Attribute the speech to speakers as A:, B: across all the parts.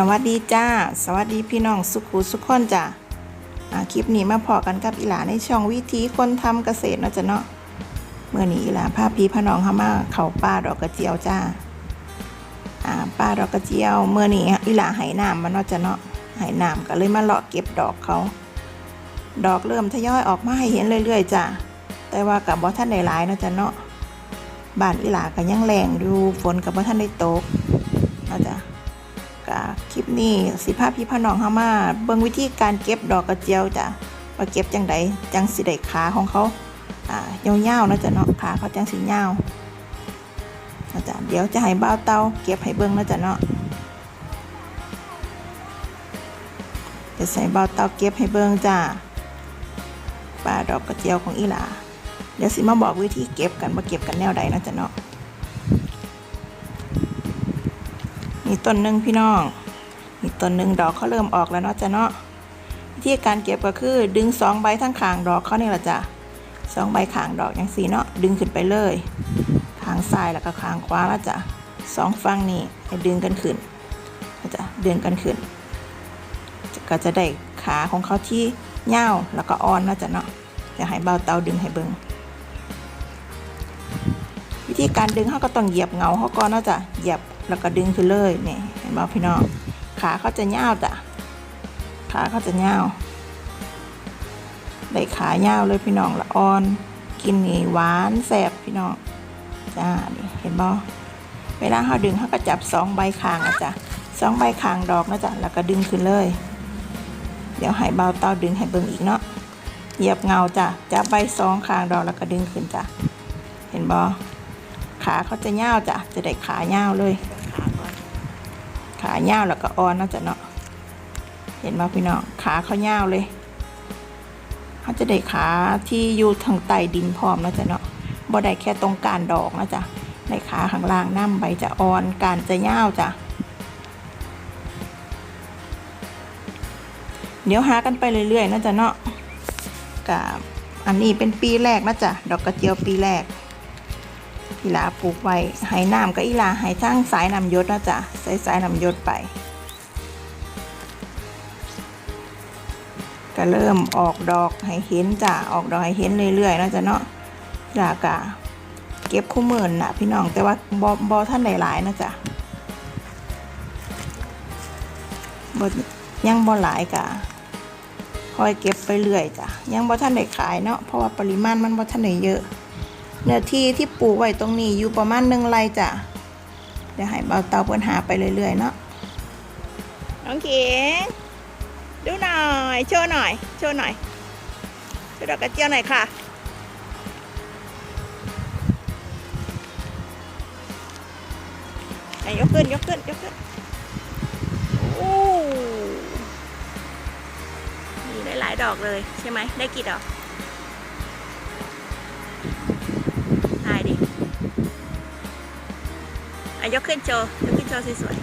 A: สวัสดีจ้า สวัสดีพี่น้องสุขุสุขคนจ้าาคลิปนี้มาพอกันกับอีหลาในช่องวิธีคนทำเกษตรเนาะจ้ะเนาะเมื่อนี้อีหลาพาพพี่พน้องเข้ามาเขาป่าดอกกระเจียวจ้าาป่าดอกกระเจียวเมื่อนี้อีหลาไหน้ำมันเนาะจ้ะเนาะไหน้ำก็เลยมาเลาะเก็บดอกเขา ดอกเริ่มทยอยออกมาให้เห็นเรื่อยๆจ้าแต่ว่ากับบ่ท่านหลายเนาะจ้ะเนาะบ้านอีหลาก็ยังแรงอยู่ฝนกับบ่ท่านได้ตกเนาะจ้ะ ก็คลิปนี้สิพาพพี่พ่อน้องเฮามาเบิ่งวิธีการเก็บดอกกระเจียวจ้ะว่าเก็บจังไดจังสิได้ขาของเขาอ่ายาวๆนะจ้ะเนาะขาเขาจังสิยาวเนาะจ้ะเดี๋ยวจะให้บ่าเตาเก็บให้เบิ่งนะจ้ะเนาะจะใส่บ่าเตาเก็บให้เบิ่งจ้ะปลาดอกกระเจียวของอีหลาเดี๋ยวสิมาบอกวิธีเก็บกันว่าเก็บกันแนวใดนะจ้ะเนาะ มีต้นหนึ่งพี่น้องมีต้นหนึ่งดอกเขาเริ่มออกแล้วเนาะจ้ะเนาะวิธีการเก็บก็คือดึงสองใบทั้งขางดอกเขาเนี่แหละจ้ะสองใบขางดอกอย่างสีเนาะดึงขึ้นไปเลยขางซ้ายแล้วก็ขางขวาล้วจ้ะสองฝั่งนี่ให้ดึงกันขึ้นนะจ้ะดึงกันขึ้น ก็จะได้ขาของเขาที่เง่าแล้วก็อ่อนนะจ้ะเนาะจะให้เบาเตาดึงให้เบิงวิธีการดึงเขาก็ต้องเหยียบเงาเขาก่อนเนาะจ้ะเหยียบ แล้วก็ดึงขึ้นเลยนี่เห็นบ่พี่น้องขาเขาจะยาวจ้ะขาเขาจะยาวได้ขายาวเลยพี่น้องละอ่อน กินนี่หวานแซ่บพี่น้องจ้านี่เห็นบ่เวลาเขาดึงเขาก็จับสองใบคางนะจ้ะสองใบคางดอกนะจ๊ะแล้วก็ดึงขึ้นเลย เดี๋ยวให้เบาเต้าดึงให้เบิ่งอีกเนาะเหยียบเงาจ้ะจับใบสองคางดอกแล้วก็ดึงขึ้นจ้ะเห็นบ่ขาเขาจะยาวจ้ะจะได้ขายาวเลย เน่าแล้วก็อ่อนเนาจะเนาะเห็นไหมพี่น้องขาเขาเน่าเลยเขาจะได้ขาที่อยู่ทางใต้ดินพร้อมเนาะจ้ะเนาะบ่ได้แค่ตรงการดอกนะจ้ะได้ขาข้างล่างน้ำใบจะอ่อนการจะเน่าจ้ะเดี๋ยวหากันไปเรื่อยๆนะจ๊ะเนาะกับอันนี้เป็นปีแรกนะจ๊ะดอกกระเจียวปีแรก อีลาปลูกไว้ให้น้ำก็อีลาให้ทั้งสายน้ำยศนะจ๊ะใส่สายน้ำยศไป ก็เริ่มออกดอกให้เห็นจ้ะออกดอกให้เห็นเรื่อยๆนะจ๊ะเนาะอีลากะเก็บคู่หมื่นนะพี่น้องแต่ว่าบอบอท่านหลายๆนะจ๊ะบยังบอหลายกะคอยเก็บไปเรื่อยจ้ะยังบอท่านได้ขายเนาะเพราะว่าปริมาณมันบอท่านได้เยอะ เนื้อที่ที่ปลูกไว้ตรงนี้อยู่ประมาณหนึ่งไรจ้ะเดี๋ยวให้เบาเตาปิ้นหาไปเรื่อยๆเนาะน้องเขีงดูหน่อยโชว์หน่อยโชว์หน่อยโชว์ดอกกระเจียวหน่อยค่ะไหนยกขึ้นยกขึ้นยกขึ้นโอ้มีหลายๆดอกเลยใช่ไหมได้กี่ดอก อะยกขึ้นโชว์ยกขึ้นโชว์สวยๆ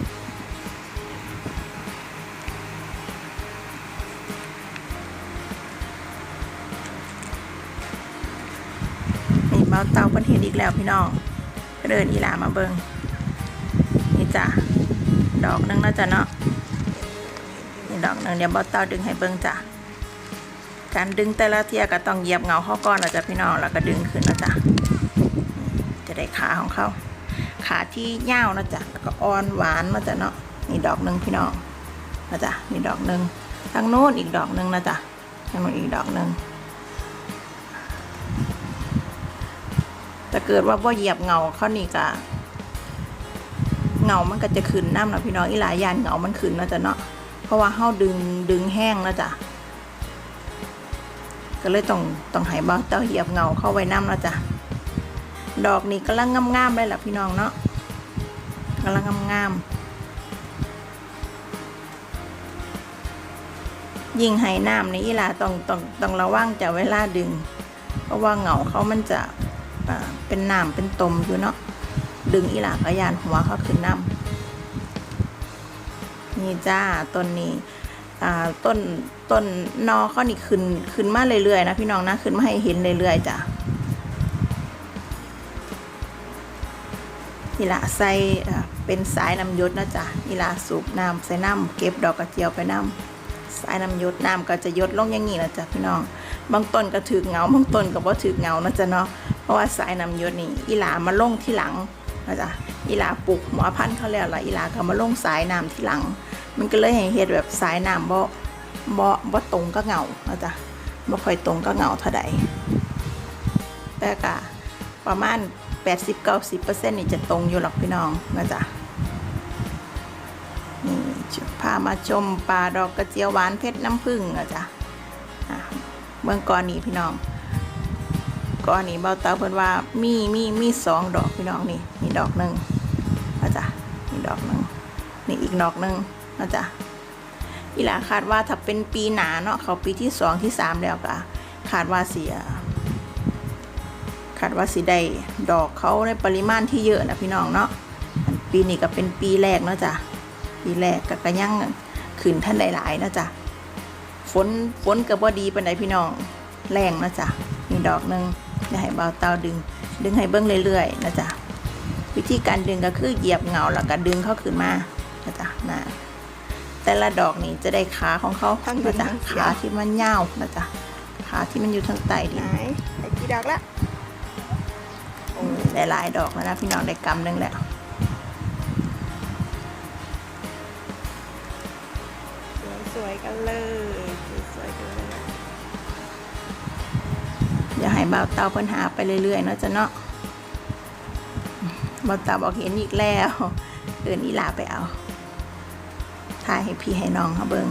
A: นี่เบาเตาเพิ่นเห็นอีกแล้วพี่น้องเดินอีหลามาเบิงนี่จ้ะดอกนึงแล้วจ้ะเนาะนี่ดอกนึงเดี๋ยวเบาเตาดึงให้เบิงจ้ะการดึงแต่ละเทียก็ต้องเหยียบเงาข้าก้อนแล้วจ้ะพี่น้องแล้วก็ดึงขึ้นแล้วจ้ะจะได้ขาของเขา ขาที่ยาวนะจ๊ะก็อ่อนหวานมาจ้ะเนาะนี่ดอกหนึ่งพี่น้องนะจ๊ะนี่ดอกหนึ่งทางโน้นอีกดอกหนึ่งนะจ๊ะทางโน้นอีกดอกหนึ่งแต่เกิดว่าพ่เหยียบเงาเขานี่ก็เงามันก็จะขึ้นน้ำนะพี่น้องอีหลายยานเงามันขึ้นนะจ๊ะเนาะเพราะว่าเฮาดึงดึงแห้งนะจ๊ะก็เลยต้องต้องให้บ้าเต้าเหยียบเงาเข้าไว้น้ำนะจ๊ะ ดอกนี้กำลังงามๆเลยแหละพี่น้องเนาะกำลังงามๆยิ่งให้น้ำนี่อีหลาต้องต้องต้องระวังจะเวลาดึง เพราะว่าเหงาเขามันจะเป็นน้ำเป็นตมอยู่เนาะดึงอีหลากระยานหัวเขาขึ้นน้ำนี่จ้าต้นนี้ต้นต้นนอเขานี่ขึ้นขึ้นมาเรื่อยๆนะพี่น้องนะขึ้นมาให้เห็นเรื่อยๆจ้ะ นี่ละใส่เป็นสายน้ำยศนะจ๊ะนี่ละสูบน้ำใส่น้ำเก็บดอกกระเจียวไปน้ำสายน้ำยศน้ำก็จะยดลงอย่างนี้นะจ๊ะพี่น้องบางต้นก็ถือเงาบางต้นก็บ่ถือเงานะจ๊ะเนาะเพราะว่าสายน้ำยศนี่อีหลามาลงที่หลังนะจ๊ะอีหลาปลูกหมอพันธุ์เขาแล้วละอีหลาก็มาลงสายน้ำที่หลัง มันก็เลยให้เฮ็ดแบบสายน้ำบ่บ่บ่ตรงกับเงานะจ๊ะบ่ค่อยตรงกับเงาเท่าใดแต่ก็ประมาณ 80-90%นี่จะตรงอยู่หรอกพี่น้องนะจ๊ะนี่พามาชมปลาดอกกระเจียวหวานเพชรน้ำผึ้งนะจ๊ะเบื้องก่อนนี้พี่น้องก่อนนี้เบาเตาเพิ่นว่ามีมีมีสองดอกพี่น้องนี่นี่ดอกหนึ่งนะจ๊ะนี่ดอกหนึ่งนี่อีกดอกหนึ่งนะจ๊ะอีหลาคาดว่าถ้าเป็นปีหนาเนาะเขาปีที่สองที่สามแล้วก็คาดว่าเสีย ดว่าสิได้ดอกเขาในปริมาณที่เยอะนะพี่น้องเนาะอันปีนี้ก็เป็นปีแรกเนาะจ้ะปีแรกก็กระยั่งขึ้นท่านหลายๆเนาะจ้ะฝนฝนก็บ่ดีปานใดพี่น้องแรงเนาะจ้ะมีดอกหนึงจะให้เบาเตาดึง ดึงให้เบิ้งเรื่อยๆนะจ๊ะวิธีการดึงก็คือเหยียบเงาแล้วก็ดึงเข้าขึ้นมานะจ๊ะนะแต่ละดอกนี่จะได้ขาของเขาทั้งนะจ๊ะขาที่มันยาวนะจ๊ะขาที่มันอยู่ทางใต้ดิน
B: ไหนไอ้กี่ดอกละ
A: ได้หลายดอกแล้วนะพี่น้องได้กำหนึงแล้ว
B: สวยๆกันเลยสวยๆกันเลย
A: อย่าให้บ่าวเตาเพิ่นหาไปเรื่อยๆเนาะจ้ะเนาะบ่าวเตาบอกเห็นอีกแล้วเดินอีหลาไปเอาถ่ายให้พี่ให้น้องเขาเบิง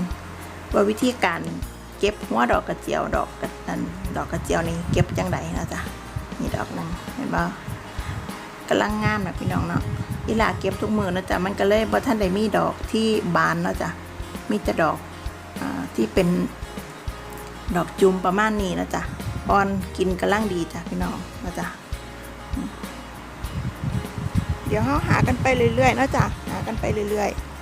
A: ว่าวิธีการเก็บหัวดอกกระเจียวดอกกระนันดอกกระเจียวนี่เก็บจังไดนะจ๊ะนี่ดอกหนึงเห็นบ่ กำลังงามนะพี่น้องเนาะอีหลาเก็บทุกมือนะจ๊ะมันก็เลยบ่ท่านได้มีดอกที่บานเนาะจ๊ะมีแต่ดอกอที่เป็นดอกจุ่มประมาณนี้นะจ๊ะอ่อนกินกำลังดีจ้ะพี่น้องนะจ๊ะ
B: เดี๋ยวเขาหากันไปเรื่อยๆเนาะจ้ะหากันไปเรื่อย
A: ๆ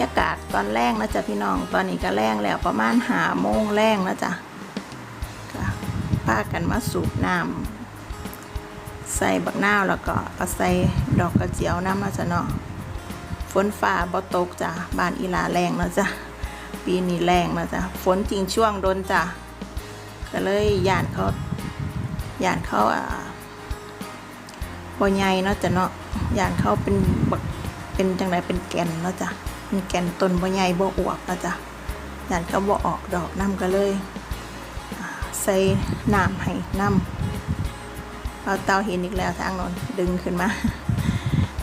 A: ยากาศตอนแรกนะจ๊ะพี่น้อง ตอนนี้ก็แรงแล้วประมาณหาโมงแรงนะจ๊ะก็พากันมาสูบน้ำใส่บักนาวแล้วก็เอาใส่ดอกกระเจียวน้ำนะจ๊ะเนาะฝนฟ้าบ่ตกจ้ะบ้านอีลาแรงนะจ๊ะปีนี้แรงนะจ๊ะฝนจริงช่วงโดนจ้ะก็เลยย่านเขาย่านเขาอ่าบ่ใหญ่เนาะจ้ะเนาะย่านเขาเป็นบักเป็นจังไดเป็นแก่นเนาะจ้ะ เป็นแก่นต้นบ่ใหญ่บ่อวบนะจ้ะยานก็บ่ออกดอกน้ำก็เลยใส่น้ำให้น้ำเอาเตาเห็นอีกแล้วทางนนดึงขึ้นมา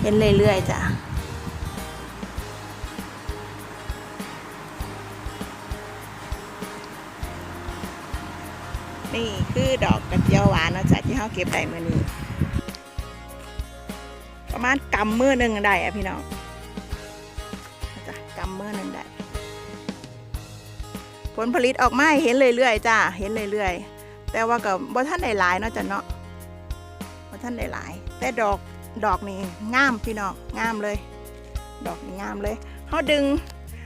A: เห็นเรื่อยๆจ้ะ
B: นี่คือดอกกระเจียวหวานนะจ้ะที่เราเก็บได้เมื้อนี้ ประมาณกำมือหนึ่งได้อะพี่น้อง นะจ้ะกำมือนึ่งได้ผลผลิตออกมาเห็นเรื่อยๆจ้าเห็นเรื่อยๆแต่ว่าก็บ่ท่านได้หลายเนาะจ้ะเนาะบ่ท่านได้หลาย แต่ดอกดอกนี่งามพี่น้องงามเลย ดอกนี่งามเลยเฮาดึง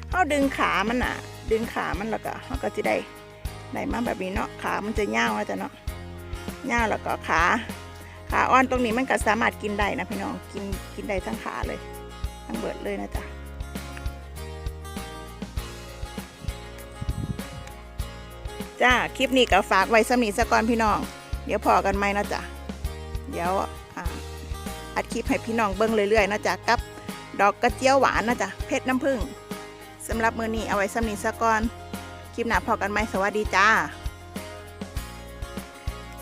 B: เฮาดึงขามันอะ ดึงขามันแล้วก็เฮาก็สิได้ได้มาแบบนี้เนาะขามันจะยาวนะจ้ะเนาะยาวแล้วก็ขาขาอ่อนตรงนี้มันก็สามารถกินได้นะพี่น้องกินกินได้ทั้งขาเลย ทั้งเบิดเลยนะจ๊ะ จ้า คลิปนี้ก็ฝากไว้สมีสะก่อนพี่น้อง เดี๋ยวพอกันไหมนะจ๊ะเดี๋ยวอ่าอัดคลิปให้พี่น้องเบิ้งเรื่อยๆนะจ๊ะกับดอกกระเจียวหวานนะจ๊ะเพชรน้ำผึ้งสำหรับมือนี้เอาไว้สมีสะก่อน คลิปหน้าพอกันไหมสวัสดีจ้า